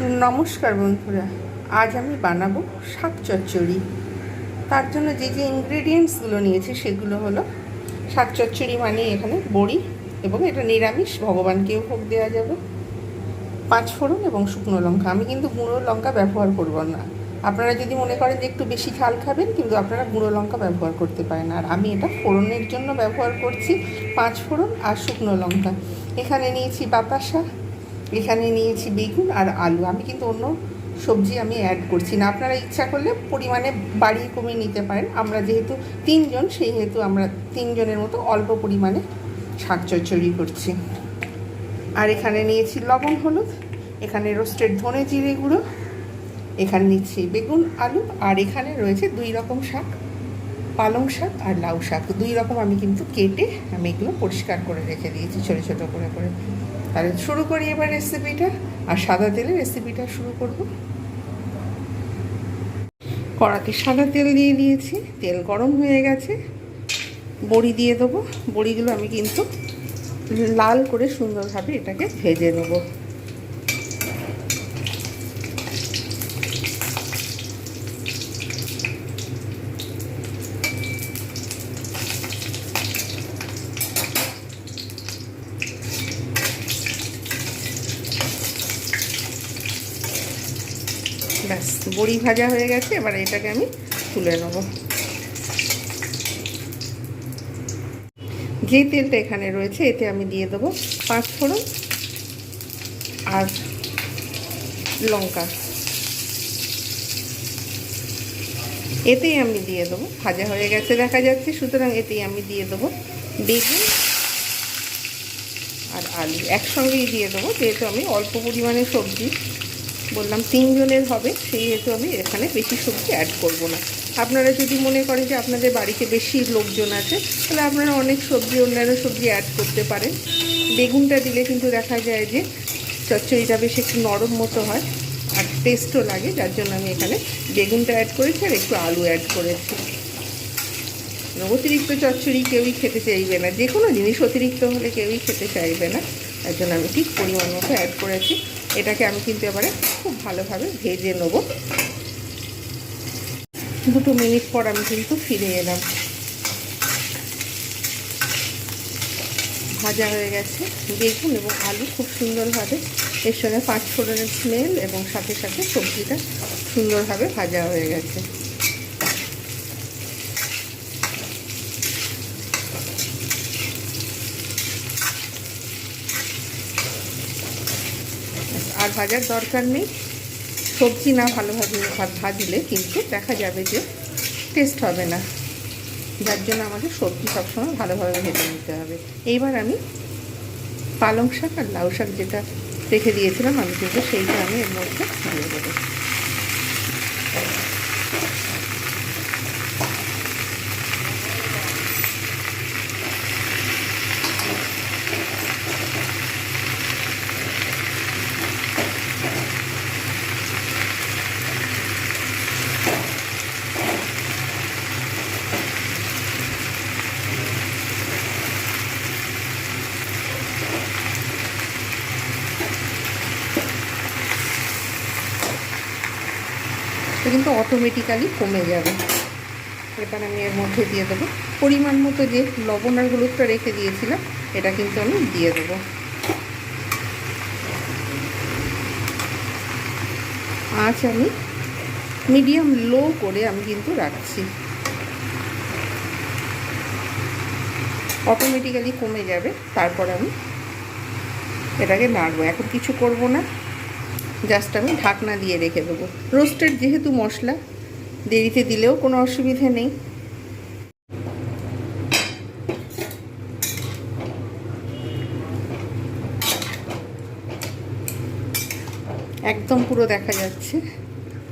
নমস্কার বন্ধুরা, আজ আমি বানাবো শাক চচ্চড়ি। তার জন্য যে যে ইনগ্রেডিয়েন্টসগুলো নিয়েছি, সেগুলো হলো শাক চচ্চড়ি মানে এখানে বড়ি এবং এটা নিরামিষ, ভগবানকেও ভোগ দেওয়া যাবে। পাঁচ ফোড়ন এবং শুকনো লঙ্কা। আমি কিন্তু গুঁড়ো লঙ্কা ব্যবহার করব না। আপনারা যদি মনে করেন যে একটু বেশি ঝাল খাবেন, কিন্তু আপনারা গুঁড়ো লঙ্কা ব্যবহার করতে পারেন। আর আমি এটা ফোড়নের জন্য ব্যবহার করছি পাঁচ ফোড়ন আর শুকনো লঙ্কা। এখানে নিয়েছি বাতাসা এখানে নিয়েছি বেগুন আর আলু। আমি কিন্তু অন্য সবজি আমি অ্যাড করছি না। আপনারা ইচ্ছা করলে পরিমাণে বাড়িয়ে কমিয়ে নিতে পারেন। আমরা যেহেতু তিনজন সেই হেতু আমরা তিনজনের মতো অল্প পরিমাণে শাক চচ্চড়ি করছি। আর এখানে নিয়েছি লবণ, হলুদ। এখানে রোস্টেড ধনে জিরে গুঁড়ো। এখানে নিচ্ছি বেগুন, আলু। আর এখানে রয়েছে দুই রকম শাক, পালং শাক আর লাউ শাক। দুই রকম আমি কিন্তু কেটে আমি এগুলো পরিষ্কার করে রেখে দিয়েছি, ছোটো ছোটো করে করে। তাহলে শুরু করি এবার রেসিপিটা আর সাদা তেলে রেসিপিটা শুরু করব। কড়াতে সাদা তেল দিয়ে দিয়েছি। তেল গরম হয়ে গেছে। বড়ি দিয়ে দেবো। বড়িগুলো আমি কিন্তু লাল করে সুন্দরভাবে এটাকে ভেজে নেব। বড়ি ভাজা হয়ে গেছে, এবার এটাকে আমি তুলে নেব। যে তেলটা এখানে রয়েছে, এতে আমি দিয়ে দেবো পাঁচ ফোড়ন আর লঙ্কা। এতেই আমি দিয়ে দেবো, ভাজা হয়ে গেছে দেখা যাচ্ছে, সুতরাং এতেই আমি দিয়ে দেবো বেগুন আর আলু। একসঙ্গেই দিয়ে দেবো, যেহেতু আমি অল্প পরিমাণে সবজি বললাম তিনজনের হবে সেই হেতু আমি এখানে বেশি সবজি অ্যাড করব না। আপনারা যদি মনে করেন যে আপনাদের বাড়িতে বেশি লোকজন আছে, তাহলে আপনারা অনেক সবজি, অন্যান্য সবজি অ্যাড করতে পারেন। বেগুনটা দিলে কিন্তু দেখা যায় যে চচ্চড়িটা বেশ একটু নরম মতো হয়, আর টেস্টও লাগে, যার জন্য আমি এখানে বেগুনটা অ্যাড করেছি আর একটু আলু অ্যাড করেছি। অতিরিক্ত চচ্চড়ি কেউই খেতে চাইবে না, যে কোনো জিনিস অতিরিক্ত হলে কেউই খেতে চাইবে না, তার জন্য আমি ঠিক পরিমাণ মতো অ্যাড করেছি। এটাকে আমি কিন্তু এবারে খুব ভালোভাবে ভেজে নেব। দুটো মিনিট পর আমি কিন্তু ফিরে এলাম। ভাজা হয়ে গেছে। বেগুন এবং আলু খুব সুন্দরভাবে এর সঙ্গে পাঁচ ফোড়নের স্মেল এবং সাথে সাথে সবজিটা সুন্দরভাবে ভাজা হয়ে গেছে। আর ভাজার দরকার নেই। সবজি না ভালোভাবে ভাজলে কিন্তু দেখা যাবে যে টেস্ট হবে না। যার জন্য আমাদের সবজি সবসময় ভালোভাবে ভেজে নিতে হবে। এইবার আমি পালং শাক আর লাউ শাক যেটা রেখে দিয়েছিলাম, আমি কিন্তু সেইটা আমি এর মধ্যে দিয়ে দেবো। কিন্তু অটোমেটিক্যালি কমে যাবে। এবার আমি এর মধ্যে দিয়ে দেবো। পরিমাণ মতো যে লবণ আর হলুদটা রেখে দিয়েছিলাম, এটা কিন্তু আমি দিয়ে দেবো। আঁচ আমি মিডিয়াম লো করে আমি কিন্তু রাখছি। অটোমেটিক্যালি কমে যাবে, তারপর আমি এটাকে নাড়বো। এখন কিছু করব না। জাস্ট আমি ঢাকনা দিয়ে রেখে দেবো। রোস্টেড যেহেতু মশলা, দেরিতে দিলেও কোনো অসুবিধে নেই। একদম পুরো দেখা যাচ্ছে।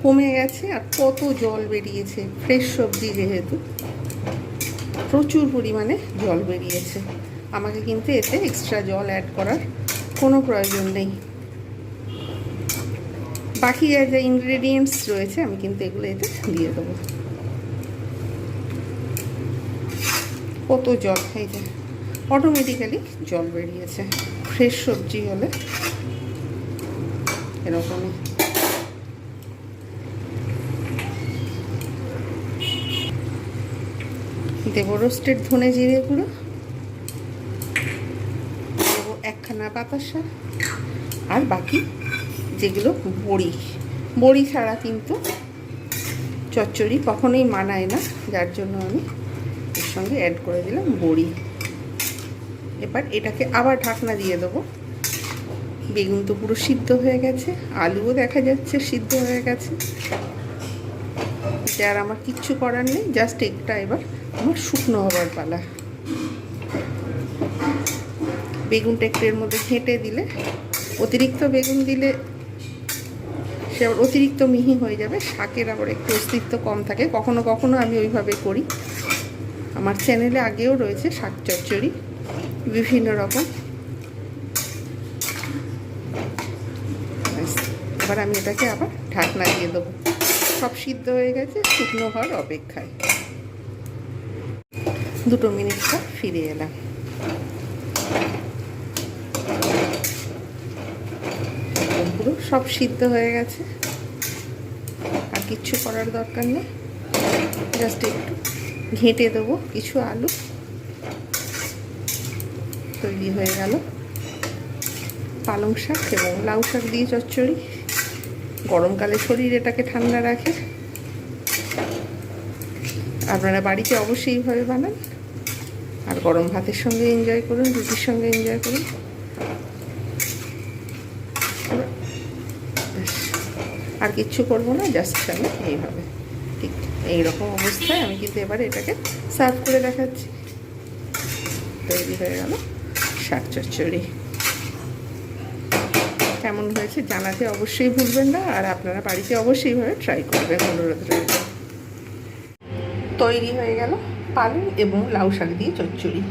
কমে গেছে আর কত জল বেরিয়েছে, ফ্রেশ সবজি যেহেতু। প্রচুর পরিমাণে জল বেরিয়েছে। আমাকে কিন্তু এতে এক্সট্রা জল অ্যাড করার কোনো প্রয়োজন নেই। বাকি যে যা ইনগ্রেডিয়েন্টস রয়েছে, আমি কিন্তু এগুলো এতে দিয়ে দেবো। কত জল, এই যায় অটোমেটিক্যালি জল বেরিয়েছে। ফ্রেশ সবজি হলে এরকমই। দেবো রোস্টেড ধনে জিরে গুঁড়ো। দেবো একখানা বাতাসা। আর বাকি যেগুলো বড়ি বড়ি ছাড়া কিন্তু চচ্চড়ি কখনোই মানায় না। যার জন্য আমি এর সঙ্গে অ্যাড করে দিলাম বড়ি। এবার এটাকে আবার ঢাকনা দিয়ে দেবো। বেগুন তো পুরো সিদ্ধ হয়ে গেছে, আলুও দেখা যাচ্ছে সিদ্ধ হয়ে গেছে। আর আমার কিচ্ছু করার নেই জাস্ট একটা এবার আমার শুকনো হবার পালা। বেগুনটা একটু এর মধ্যে ঘেঁটে দিলে, অতিরিক্ত বেগুন দিলে সে আবার অতিরিক্ত মিহি হয়ে যাবে, শাকের আবার একটু অস্তিত্ব কম থাকে। কখনো কখনো আমি ওইভাবে করি। আমার চ্যানেলে আগেও রয়েছে শাক চচ্চড়ি, বিভিন্ন রকম। এবার আমি এটাকে আবার ঢাকনা দিয়ে দেবো। সব সিদ্ধ হয়ে গেছে, শুকনো হওয়ার অপেক্ষায়। দুটো মিনিট পর ফিরে এলাম পুরো সব সিদ্ধ হয়ে গেছে। আর কিচ্ছু করার দরকার নেই। জাস্ট একটু ঘেঁটে দেবো কিছু আলু। তৈরি হয়ে গেল। পালং শাক এবং লাউ শাক দিয়ে চচ্চড়ি। গরমকালে শরীর এটাকে ঠান্ডা রাখে। আপনারা বাড়িতে অবশ্যই এইভাবে বানান। আর গরম ভাতের সঙ্গে এনজয় করুন, রুটির সঙ্গে এনজয় করুন। আর কিচ্ছু করব না জাস্ট আমি এইভাবে। ঠিক এইরকম অবস্থায় আমি কিন্তু এবারে এটাকে সার্ভ করে দেখাচ্ছি। তৈরি হয়ে গেল শাক চচ্চড়ি। কেমন হয়েছে জানাতে অবশ্যই ভুলবেন না, আর আপনারা বাড়িতে অবশ্যই ভাবে ট্রাই করবেন অনুরোধ রইল। তৈরি হয়ে গেল পালং এবং লাউ শাক দিয়ে চচ্চড়ি।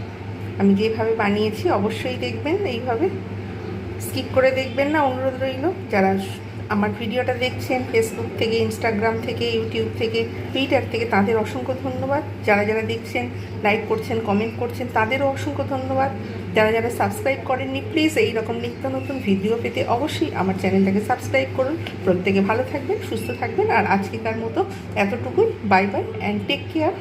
আমি যেভাবে বানিয়েছি অবশ্যই দেখবেন, এইভাবে। স্কিপ করে দেখবেন না, অনুরোধ রইল। যারা আমার ভিডিওটা দেখছেন ফেসবুক থেকে ইনস্টাগ্রাম থেকে ইউটিউব থেকে টুইটার থেকে, তাদের অসংখ্য ধন্যবাদ। যারা যারা দেখছেন লাইক করছেন কমেন্ট করছেন, তাদেরও অসংখ্য ধন্যবাদ। যারা যারা সাবস্ক্রাইব করেননি প্লিজ এই রকম নিত্য নতুন ভিডিও পেতে অবশ্যই আমার চ্যানেলটাকে সাবস্ক্রাইব করুন। প্রত্যেকে ভালো থাকবেন, সুস্থ থাকবেন, আর আজকেকার মতো এতটুকুই। Bye bye and take care